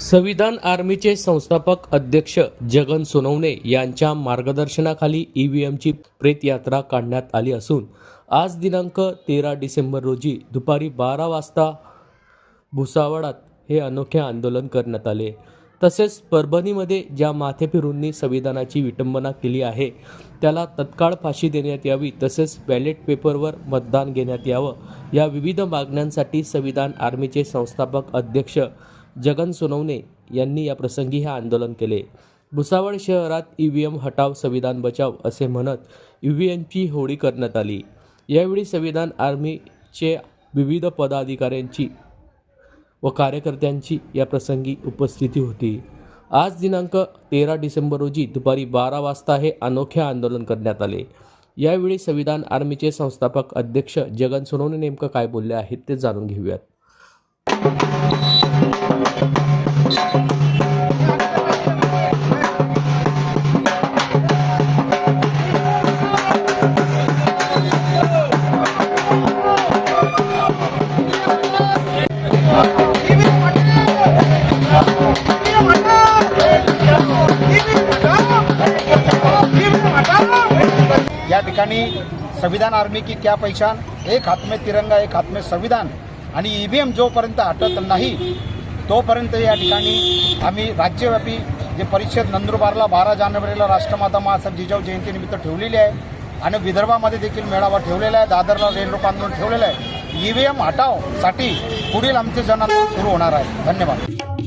संविधान आर्मीचे संस्थापक अध्यक्ष जगन सोनवणे यांच्या मार्गदर्शनाखाली ई व्ही एमची प्रेतयात्रा काढण्यात आली असून आज दिनांक तेरा डिसेंबर रोजी दुपारी बारा वाजता भुसावळात हे अनोखे आंदोलन करण्यात आले. तसेच परभणीमध्ये ज्या माथेफिरूंनी संविधानाची विटंबना केली आहे त्याला तत्काळ फाशी देण्यात यावी तसेच बॅलेट पेपरवर मतदान घेण्यात यावं या विविध मागण्यांसाठी संविधान आर्मीचे संस्थापक अध्यक्ष जगन सोनवणे यांनी या प्रसंगी हे आंदोलन केले. भुसावळ शहरात ई व्ही एम हटाव संविधान बचाव असे म्हणत ई व्ही एमची होळी करण्यात आली. यावेळी संविधान आर्मीचे विविध पदाधिकाऱ्यांची व कार्यकर्त्यांची या प्रसंगी उपस्थिती होती. आज दिनांक तेरा डिसेंबर रोजी दुपारी बारा वाजता हे अनोखे आंदोलन करण्यात आले. यावेळी संविधान आर्मीचे संस्थापक अध्यक्ष जगन सोनवणे नेमकं काय बोलले आहेत ते जाणून घेऊयात. या ठिकाणी संविधान आर्मी की क्या पहिचान? एक हात में तिरंगा एक हात में संविधान. आणि ईव्हीएम जोपर्यंत हटत नाही तोपर्यंत या ठिकाणी आम्ही राज्यव्यापी जे परिषद नंदुरबारला बारा जानेवारीला राष्ट्रमाता महासाहेब जिजाऊ जयंतीनिमित्त ठेवलेली आहे आणि विदर्भामध्ये देखील मेळावा ठेवलेला आहे दादरला रेल्वे आंदोलन ठेवलेलं आहे ईव्हीएम हटावसाठी पुढील आमचे जन आंदोलन सुरू होणार आहे. धन्यवाद.